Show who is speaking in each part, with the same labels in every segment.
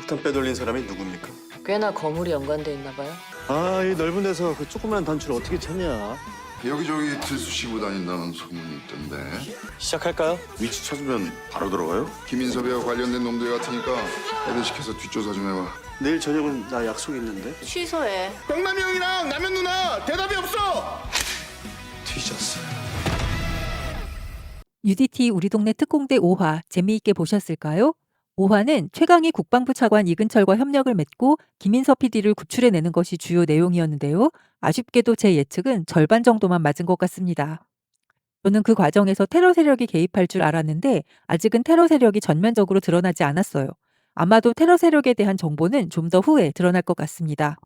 Speaker 1: 폭탄 빼돌린 사람이 누굽니까?
Speaker 2: 꽤나 거물이 연관돼 있나 봐요.
Speaker 1: 아, 이 넓은 데서 그 조그만 단추를 어떻게 찾냐?
Speaker 3: 여기저기 들쑤시고 다닌다는 소문이 있던데
Speaker 1: 시작할까요? 위치 찾으면 바로 들어가요?
Speaker 3: 김인섭이와 관련된 놈들 같으니까 애들 시켜서 뒷조사 좀 해봐
Speaker 1: 내일 저녁은 나 약속 있는데.
Speaker 4: 취소해.
Speaker 3: 병남이 형이랑 남현 누나 대답이 없어
Speaker 1: 뒤졌어요.
Speaker 5: UDT 우리 동네 특공대 5화 재미있게 보셨을까요? 5화는 최강희 국방부 차관 이근철과 협력을 맺고 김인서 PD를 구출해내는 것이 주요 내용이었는데요. 아쉽게도 제 예측은 절반 정도만 맞은 것 같습니다. 저는 그 과정에서 테러 세력이 개입할 줄 알았는데 아직은 테러 세력이 전면적으로 드러나지 않았어요. 아마도 테러 세력에 대한 정보는 좀 더 후에 드러날 것 같습니다.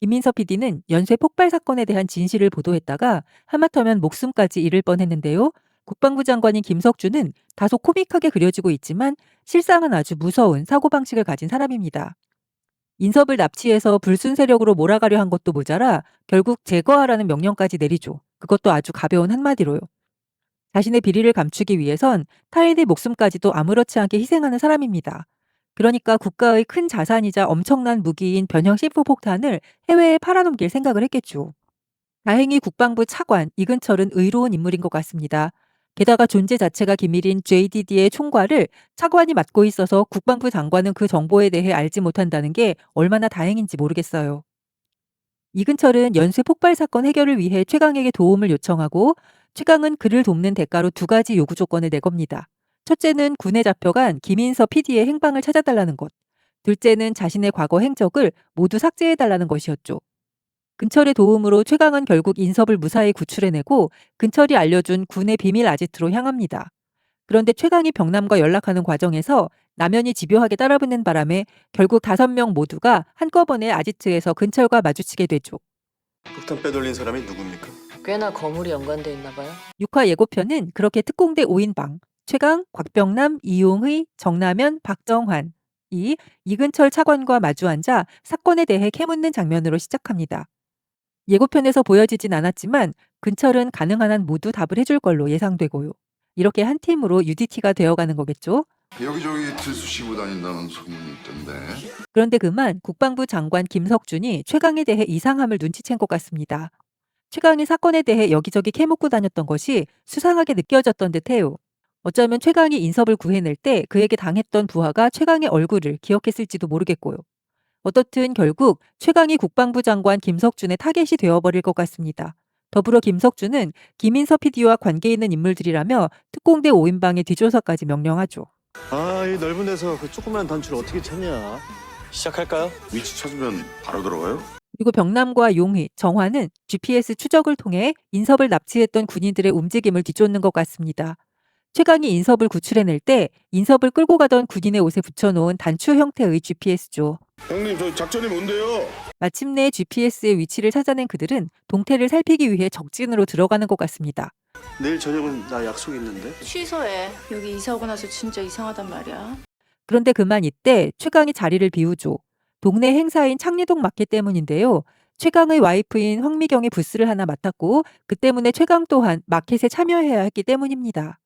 Speaker 5: 김민서 PD는 연쇄 폭발 사건에 대한 진실을 보도했다가 하마터면 목숨까지 잃을 뻔했는데요. 국방부 장관인 김석주는 다소 코믹하게 그려지고 있지만 실상은 아주 무서운 사고방식을 가진 사람입니다. 인섭을 납치해서 불순 세력으로 몰아가려 한 것도 모자라 결국 제거하라는 명령까지 내리죠. 그것도 아주 가벼운 한마디로요. 자신의 비리를 감추기 위해선 타인의 목숨까지도 아무렇지 않게 희생하는 사람입니다. 그러니까 국가의 큰 자산이자 엄청난 무기인 변형 C4 폭탄을 해외에 팔아넘길 생각을 했겠죠. 다행히 국방부 차관 이근철은 의로운 인물인 것 같습니다. 게다가 존재 자체가 기밀인 JDD의 총괄을 차관이 맡고 있어서 국방부 장관은 그 정보에 대해 알지 못한다는 게 얼마나 다행인지 모르겠어요. 이근철은 연쇄 폭발 사건 해결을 위해 최강에게 도움을 요청하고 최강은 그를 돕는 대가로 두 가지 요구 조건을 내겁니다. 첫째는 군에 잡혀간 김인서 PD의 행방을 찾아달라는 것. 둘째는 자신의 과거 행적을 모두 삭제해달라는 것이었죠. 근철의 도움으로 최강은 결국 인섭을 무사히 구출해내고 근철이 알려준 군의 비밀 아지트로 향합니다. 그런데 최강이 병남과 연락하는 과정에서 남현이 집요하게 따라붙는 바람에 결국 다섯 명 모두가 한꺼번에 아지트에서 근철과 마주치게 되죠.
Speaker 1: 폭탄 빼돌린 사람이 누굽니까?
Speaker 2: 꽤나 거물이 연관돼 있나 봐요.
Speaker 5: 6화 예고편은 그렇게 특공대 5인방 최강, 곽병남, 이용의, 정남현, 박정환 이 이근철 차관과 마주 앉아 사건에 대해 캐묻는 장면으로 시작합니다. 예고편에서 보여지진 않았지만 근철은 가능한 한 모두 답을 해줄 걸로 예상되고요. 이렇게 한 팀으로 UDT가 되어가는 거겠죠.
Speaker 3: 여기저기 들쑤시고 다닌다는 소문이 있던데
Speaker 5: 그런데 그만 국방부 장관 김석준이 최강에 대해 이상함을 눈치챈 것 같습니다. 최강이 사건에 대해 여기저기 캐묻고 다녔던 것이 수상하게 느껴졌던 듯해요. 어쩌면 최강이 인섭을 구해낼 때 그에게 당했던 부하가 최강의 얼굴을 기억했을지도 모르겠고요. 어떻든 결국 최강이 국방부 장관 김석준의 타겟이 되어버릴 것 같습니다. 더불어 김석준은 김인서 PD와 관계 있는 인물들이라며 특공대 5인방의 뒤조사까지 명령하죠.
Speaker 1: 아, 이 넓은 데서 그 조그만 단추를 어떻게 찾냐? 시작할까요? 위치 찾으면 바로 들어가요?
Speaker 5: 그리고 병남과 용희, 정화는 GPS 추적을 통해 인섭을 납치했던 군인들의 움직임을 뒤쫓는 것 같습니다. 최강이 인섭을 구출해낼 때 인섭을 끌고 가던 군인의 옷에 붙여놓은 단추 형태의 GPS죠.
Speaker 3: 형님 저 작전이 뭔데요?
Speaker 5: 마침내 GPS의 위치를 찾아낸 그들은 동태를 살피기 위해 적진으로 들어가는 것 같습니다.
Speaker 1: 내일 저녁은 나 약속 있는데.
Speaker 4: 취소해. 여기 이사 오고 나서 진짜 이상하단 말이야.
Speaker 5: 그런데 그만 이때 최강이 자리를 비우죠. 동네 행사인 창리동 마켓 때문인데요. 최강의 와이프인 황미경이 부스를 하나 맡았고 그 때문에 최강 또한 마켓에 참여해야 했기 때문입니다.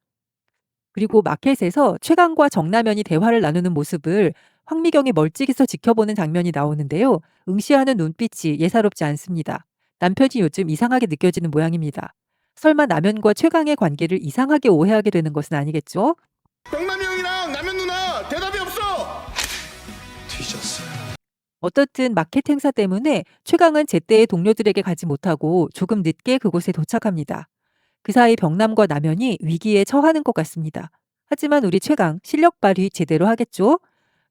Speaker 5: 그리고 마켓에서 최강과 정남현이 대화를 나누는 모습을 황미경이 멀찍이서 지켜보는 장면이 나오는데요. 응시하는 눈빛이 예사롭지 않습니다. 남편이 요즘 이상하게 느껴지는 모양입니다. 설마 남현과 최강의 관계를 이상하게 오해하게 되는 것은 아니겠죠?
Speaker 3: 병남이 형이랑 남현 누나 대답이 없어
Speaker 1: 뒤졌어요.
Speaker 5: 어떻든 마켓 행사 때문에 최강은 제때의 동료들에게 가지 못하고 조금 늦게 그곳에 도착합니다. 그 사이 병남과 남현이 위기에 처하는 것 같습니다. 하지만 우리 최강 실력 발휘 제대로 하겠죠?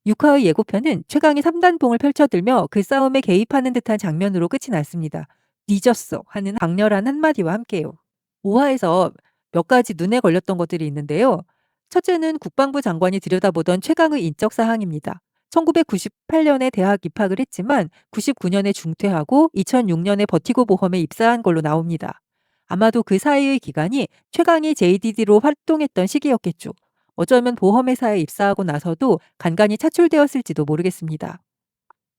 Speaker 5: 6화의 예고편은 최강이 3단봉을 펼쳐들며 그 싸움에 개입하는 듯한 장면으로 끝이 났습니다. 뒤졌어 하는 강렬한 한마디와 함께요. 5화에서 몇 가지 눈에 걸렸던 것들이 있는데요. 첫째는 국방부 장관이 들여다보던 최강의 인적 사항입니다. 1998년에 대학 입학을 했지만 99년에 중퇴하고 2006년에 버티고 보험에 입사한 걸로 나옵니다. 아마도 그 사이의 기간이 최강이 JDD로 활동했던 시기였겠죠. 어쩌면 보험회사에 입사하고 나서도 간간히 차출되었을지도 모르겠습니다.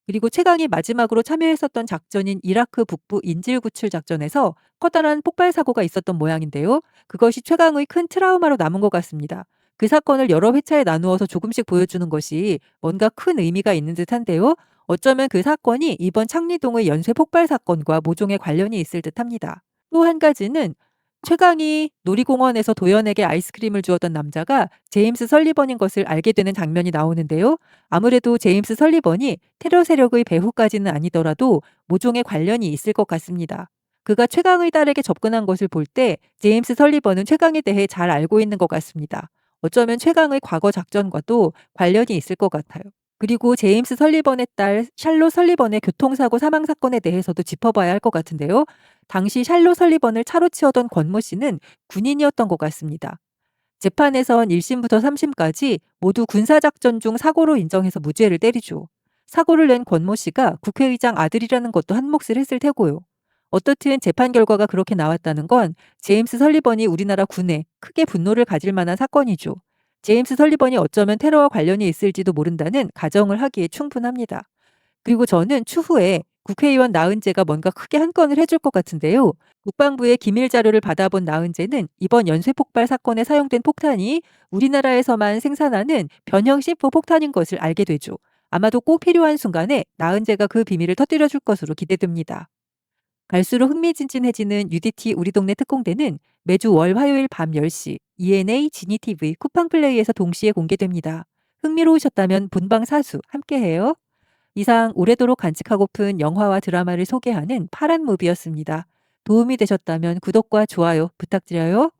Speaker 5: 그리고 최강이 마지막으로 참여했었던 작전인 이라크 북부 인질 구출 작전에서 커다란 폭발 사고가 있었던 모양인데요. 그것이 최강의 큰 트라우마로 남은 것 같습니다. 그 사건을 여러 회차에 나누어서 조금씩 보여주는 것이 뭔가 큰 의미가 있는 듯한데요. 어쩌면 그 사건이 이번 창리동의 연쇄 폭발 사건과 모종의 관련이 있을 듯합니다. 또 한 가지는 최강이 놀이공원에서 도연에게 아이스크림을 주었던 남자가 제임스 설리번인 것을 알게 되는 장면이 나오는데요. 아무래도 제임스 설리번이 테러 세력의 배후까지는 아니더라도 모종의 관련이 있을 것 같습니다. 그가 최강의 딸에게 접근한 것을 볼 때 제임스 설리번은 최강에 대해 잘 알고 있는 것 같습니다. 어쩌면 최강의 과거 작전과도 관련이 있을 것 같아요. 그리고 제임스 설리번의 딸 샬롯 설리번의 교통사고 사망 사건에 대해서도 짚어봐야 할 것 같은데요. 당시 샬롯 설리번을 차로 치어던 권모 씨는 군인이었던 것 같습니다. 재판에선 1심부터 3심까지 모두 군사작전 중 사고로 인정해서 무죄를 때리죠. 사고를 낸 권모 씨가 국회의장 아들이라는 것도 한 몫을 했을 테고요. 어떻든 재판 결과가 그렇게 나왔다는 건 제임스 설리번이 우리나라 군에 크게 분노를 가질 만한 사건이죠. 제임스 설리번이 어쩌면 테러와 관련이 있을지도 모른다는 가정을 하기에 충분합니다. 그리고 저는 추후에 국회의원 나은재가 뭔가 크게 한 건을 해줄 것 같은데요. 국방부의 기밀 자료를 받아본 나은재는 이번 연쇄 폭발 사건에 사용된 폭탄이 우리나라에서만 생산하는 변형 C4 폭탄인 것을 알게 되죠. 아마도 꼭 필요한 순간에 나은재가 그 비밀을 터뜨려 줄 것으로 기대됩니다. 갈수록 흥미진진해지는 UDT 우리 동네 특공대는 매주 월 화요일 밤 10시 ENA 지니TV 쿠팡 플레이에서 동시에 공개됩니다. 흥미로우셨다면 본방 사수 함께해요. 이상 오래도록 간직하고픈 영화와 드라마를 소개하는 파란 무비였습니다. 도움이 되셨다면 구독과 좋아요 부탁드려요.